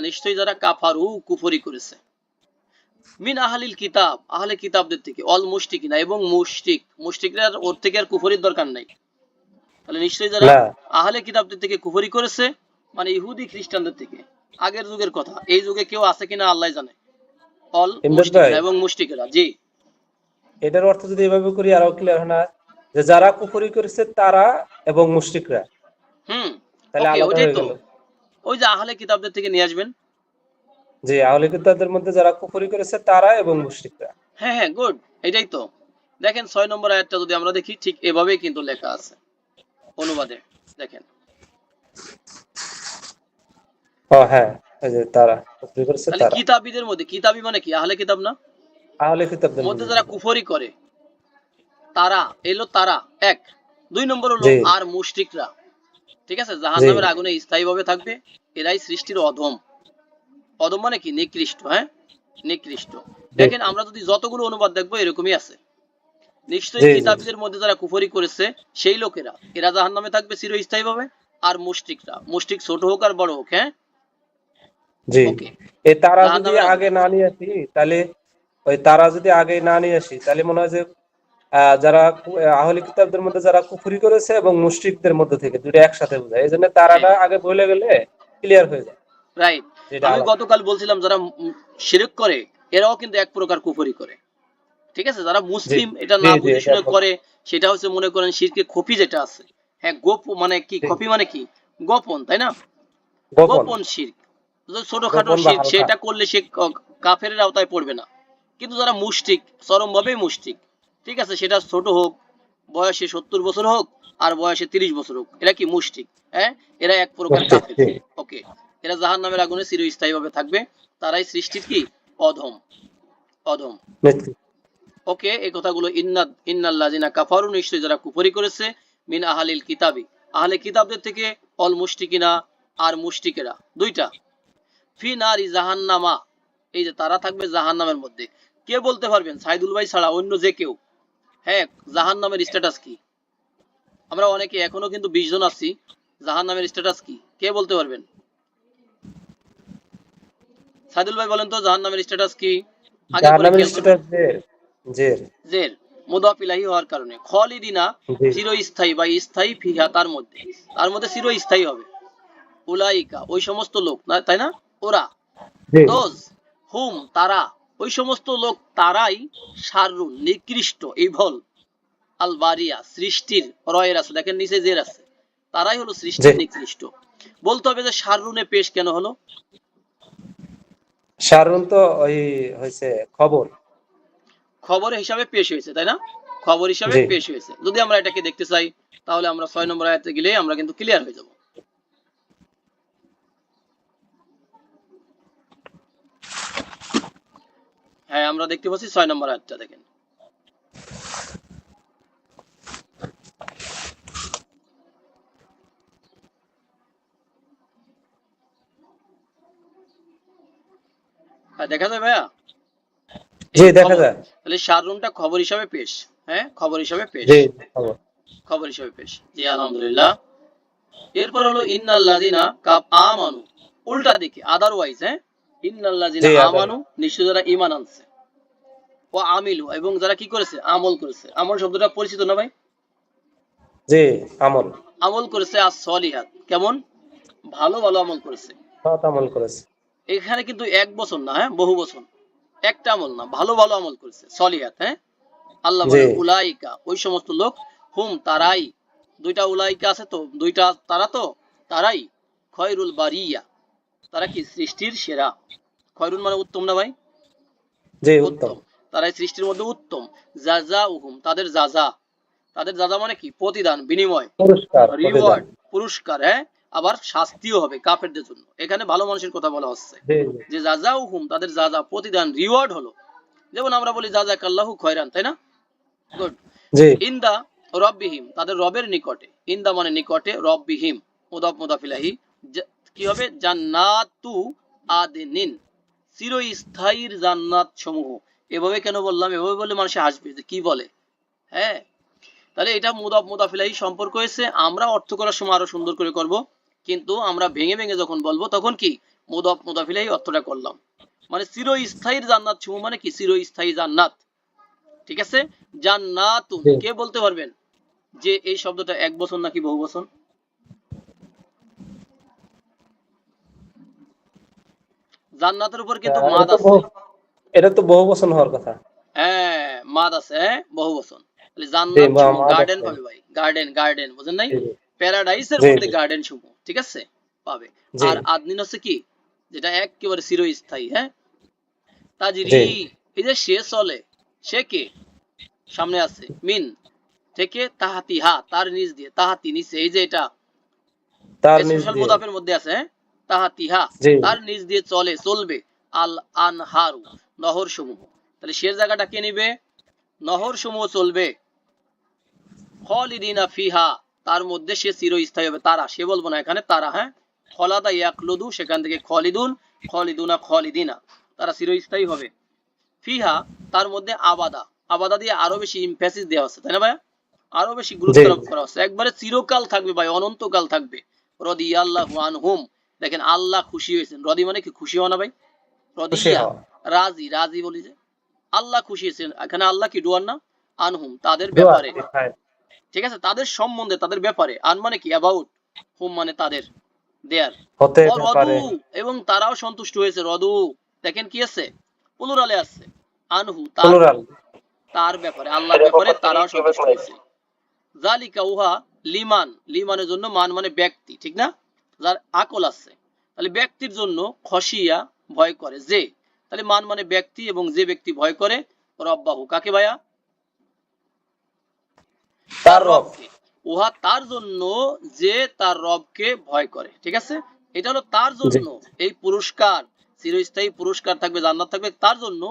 নিশ্চয়ই যারা কাফারু কুফরি করেছে। মিন আহলিল কিতাব আহলে কিতাবদের থেকে অল মুশরিকিনা এবং মুশরিক। মুশরিকরা ওর থেকে আর কুফরির দরকার নাই। তাহলে নিশ্চয়ই যারা আহলে কিতাবদের থেকে কুফরি করেছে মানে ইহুদি খ্রিস্টানদের থেকে। আগের যুগের কথা এই যুগে কেউ আছে কিনা আল্লাহ জানে। অল এবং মুশরিকেরা জি। এটার অর্থ যদি এভাবে করি আরও ক্লিয়ার হয় না যে যারা কুফরি করেছে তারা এবং মুশরিকরা। হুম। তাহলে আলাদা হয়ে গেল। ওই যে আহলে কিতাবদের থেকে নিয়ে আসবেন? জি আহলে কিতাবদের মধ্যে যারা কুফরি করেছে তারা এবং মুশরিকরা। হ্যাঁ হ্যাঁ গুড এটাই তো। দেখেন ছয় নম্বর আয়াতটা যদি আমরা দেখি ঠিক এভাবেই কিন্তু লেখা আছে। অনুবাদে দেখেন। ও হ্যাঁ এই যে তারা কুফরি করেছে তারা। কিতাবীদের মধ্যে কিতাবী মানে কি? আহলে কিতাব না? আহলে কিতাবদের মধ্যে যারা কুফরি করে তারা এলো তারা এক। দুই নম্বর হলো আর মুশরিকরা। ঠিক আছে? জাহান্নামের। আগুনে স্থায়ীভাবে থাকবে। এরাই সৃষ্টির অধম। অধম মানে কি? নিকৃষ্ট হ্যাঁ? নিকৃষ্ট। দেখেন আমরা যদি যতগুলো অনুবাদ দেখব এরকমই আছে। নিশ্চয়ই। কিতাবীদের মধ্যে যারা কুফরি করেছে সেই লোকেরা এরা জাহান্নামে থাকবে চিরস্থায়ীভাবে আর মুশরিকরা। মুশরিক ছোট হোক আর বড় হোক হ্যাঁ? জি। এই তারা যদি আগে না নিয়ে আসি তাহলে ওই তারা যদি আগে না নিয়ে আসি তাহলে মনে হয় যে যারা আহলে কিতাবদের মধ্যে যারা কুফরি করেছে এবং মুশরিকদের মধ্যে থেকে দুটো একসাথে বোঝায়। এই জন্য তারাটা আগে বলে গেলে ক্লিয়ার হয়ে যায়। রাইট আমি গতকাল বলছিলাম যারা শিরক করে এরাও কিন্তু এক প্রকার কুফরি করে। ঠিক আছে? যারা মুসলিম এটা না বুঝে শুনে করে সেটা হচ্ছে মনে করেন শিরকে খপি যেটা আছে। হ্যাঁ গোপ মানে কি। খপি মানে কি? গোপন তাই না? গোপন। শির্ক। ছোটখাটো শির্ক। সেটা করলে সে কাফের আওতায় পড়বে না। কিন্তু যারা মুশরিক চরম ভাবে মুশরিক ঠিক আছে সেটা ছোট হোক বয়সে সত্তর বছর হোক আর বয়সে তিরিশ বছর হোক এরা কি মুশরিক হ্যাঁ? এরা এক প্রকার কাফের। ওকে এরা জাহান নামের আগুনে চিরস্থায়ী ভাবে থাকবে তারাই সৃষ্টির কি? অধম। অধম। ওকে এই কথাগুলো ইন্নাদ ইন্নাল্লাযিনা কাফারু নিশ্চয়ই যারা কুফরি করেছে মিন আহালিল কিতাবি। আহলে কিতাবদের থেকে অল মুশরিকিনা আর মুষ্টিকেরা দুইটা। ফি নারি জাহান্নামা এই যে তারা থাকবে জাহান্নামের মধ্যে। কে বলতে পারবেন? সাইদুল ভাই ছাড়া অন্য যে কেউ। হ্যাঁ জাহান্নামের স্ট্যাটাস কি? আমরা অনেকে এখনও কিন্তু বিশ জন আছি জাহান্নামের স্ট্যাটাস কি? কে বলতে পারবেন? সাইদুল ভাই বলেন তো জাহান্নামের স্ট্যাটাস কি? আগে জের জের হওয়ার কারণে। খালিদিনা। চিরস্থায়ী বা স্থায়ী ফিহা তার মধ্যে। তার মধ্যে চিরস্থায়ী হবে। উলাইকা ওই সমস্ত লোক না তাই না? ওরা। দোজ হুম তারা। ওই সমস্ত লোক তারাই সারুন নিকৃষ্ট এই ভল আল বারিয়া সৃষ্টির রয়ের আছে। দেখেন নিচে জের আছে। তারাই হলো সৃষ্টির নিকৃষ্ট। বলতে হবে যে সারুনে পেশ কেন হলো? শারুন তো ওই হয়েছে খবর। খবর হিসাবে পেশ হয়েছে তাই না? খবর হিসাবে পেশ হয়েছে। যদি আমরা এটাকে দেখতে চাই তাহলে আমরা ছয় নম্বর আয়াতে গেলে আমরা কিন্তু ক্লিয়ার হয়ে যাব। হ্যাঁ আমরা দেখতে পাচ্ছি ছয় নম্বর আয়াতটা দেখেন। হ্যাঁ দেখা যায় ভাইয়া? জি দেখা যায়। তাহলে শাররুনটা খবর হিসাবে পেশ হ্যাঁ? খবর হিসাবে পেশ। জি খবর। খবর হিসাবে পেশ। জি আলহামদুলিল্লাহ। এরপর হলো ইন্নাল্লাযিনা কাপ আমানু। উল্টা দিকে আদারওয়াইজ হ্যাঁ? ইন্নাল্লাযিনা আমানু নিশ্চয় যারা ঈমান আনছে। ও আমিলু এবং যারা কি করেছে? আমল করেছে। আমল শব্দটা পরিচিত না ভাই? জি আমল। আমল করেছে আর সলিহাত। কেমন? ভালো ভালো আমল করেছে। সৎ আমল করেছে। এখানে কিন্তু এক বছর না হ্যাঁ? বহু বছর। একটা আমল না ভালো ভালো আমল করেছে। সলিহাত হ্যাঁ? আল্লাহ বলে উলাইকা ওই সমস্ত লোক হুম তারাই। দুইটা উলাইকা আছে তো দুইটা তারা তো তারাই। খয়রুল বারিয়া। তারা কি সৃষ্টির সেরা? খয়রুল মানে উত্তম না ভাই? জি উত্তম। তারাই সৃষ্টির মধ্যে উত্তম। যাজা উহুম তাদের যাজা তাদের যাজা মানে কি? প্রতিদান বিনিময়। পুরস্কার রিওয়ার্ড পুরস্কার হ্যাঁ? আবার শাস্তিও হবে কাফেরদের জন্য। এখানে ভালো মানুষের কথা বলা হচ্ছে। যে যা যা হুকুম তাদের যা যা প্রতিদান রিওয়ার্ড হলো। যেমন আমরা বলি যা যা কাল্লাহু খয়রান তাই না? গুড জি। ইন্দা রব্বিহিম তাদের রবের নিকটে। ইন্দা মানে নিকটে রব্বিহিম। মুদাফ মুদাফিলাহি। কি হবে? জান্নাতু আদনিন। চিরস্থায়ীর জান্নাত সমূহ এভাবে কেন বললাম? এভাবে বললে মানুষ হাসবে যে কি বলে? হ্যাঁ? তাহলে এটা মুদাফ মুদাফিলাহি সম্পর্ক হয়েছে। আমরা অর্থ করার সময় আরও সুন্দর করে করব। কিন্তু আমরা ভেঙে ভেঙে যখন বলব তখন কি? মুদাফ মুদাফিলাই অর্থটা করলাম। মানে চিরস্থায়ীর জান্নাত সমূহ মানে কি? চিরস্থায়ী জান্নাত। ঠিক আছে? জান্নাতুন। জি। কে বলতে পারবেন? যে এই শব্দটা এক বছর নাকি বহু বছর জান্নাতের উপর কিন্তু মাদ আছে। এটা তো বহু বছর হওয়ার কথা। হ্যাঁ মাদ আছে হ্যাঁ বহু তাহলে জান্নাত গার্ডেন পাবে ভাই গার্ডেন গার্ডেন বুঝেন নাই। প্যারাডাইসের মধ্যে গার্ডেন সমূহ ঠিক আছে? পাবে। আর আদনিন হচ্ছে কি? যেটা একেবারে চিরস্থায়ী হ্যাঁ? তাজিরি এই যে সে চলে সে কে? সামনে আছে মিন। থেকে তাহাতি হা তার নিচ দিয়ে তাহাতি নিচে এই যে এটা। তার দিয়ে। মুদাফের মধ্যে আছে হ্যাঁ? তাহাতি হা জি। তার নিচ দিয়ে চলে চলবে। আল আনহারু নহর সমূহ তাহলে সে জায়গাটা কে নিবে? নহর সমূহ চলবে। খলিদিনা ফিহা তার মধ্যে সে চিরস্থায়ী হবে। তারা সে বলব না এখানে তারা হ্যাঁ? খলাদা ইয়াকলুদু সেখান থেকে খলিদুন খলিদুনা খলিদিনা। তারা চিরস্থায়ী হবে। ফিহা তার মধ্যে আবাদা। আবাদা দিয়ে আরও বেশি ইমফ্যাসিস দেওয়া হচ্ছে তাই না ভাই আরও বেশি গুরুত্ব আরোপ করা হচ্ছে একবারে চিরকাল থাকবে ভাই অনন্তকাল থাকবে। রদি আল্লাহ আনহুম। দেখেন আল্লাহ খুশি হয়েছেন। রদি মানে কি? খুশি হওয়া না ভাই? রদিয়া রাজি রাজি বলি যে। আল্লাহ খুশি হয়েছেন। এখানে আল্লাহ কি ডুয়ার না? আনহুম তাদের ব্যাপারে। হ্যাঁ। ঠিক আছে? তাদের সম্বন্ধে তাদের ব্যাপারে। আন মানে কি? অ্যাবাউট হুম মানে তাদের দেয়ার রদু এবং তারাও সন্তুষ্ট হয়েছে। রদু দেখেন কি আছে? পুনরালে আছে। আনহু তার তার ব্যাপারে আল্লাহর ব্যাপারে তারাও সন্তুষ্ট হয়েছে। জালিকা উহা লিমান। লিমানের জন্য মান মানে ব্যক্তি ঠিক না? যার আকল আছে। তাহলে ব্যক্তির জন্য খসিয়া ভয় করে যে। তাহলে মান মানে ব্যক্তি এবং যে ব্যক্তি ভয় করে রব্বাহু। কাকে ভাইয়া? তার রব। রবকে। উহা তার জন্য যে তার রবকে ভয় করে। ঠিক আছে? এটা হলো তার জন্য। এই পুরস্কার চিরস্থায়ী পুরস্কার থাকবে জান্নাত থাকবে তার জন্য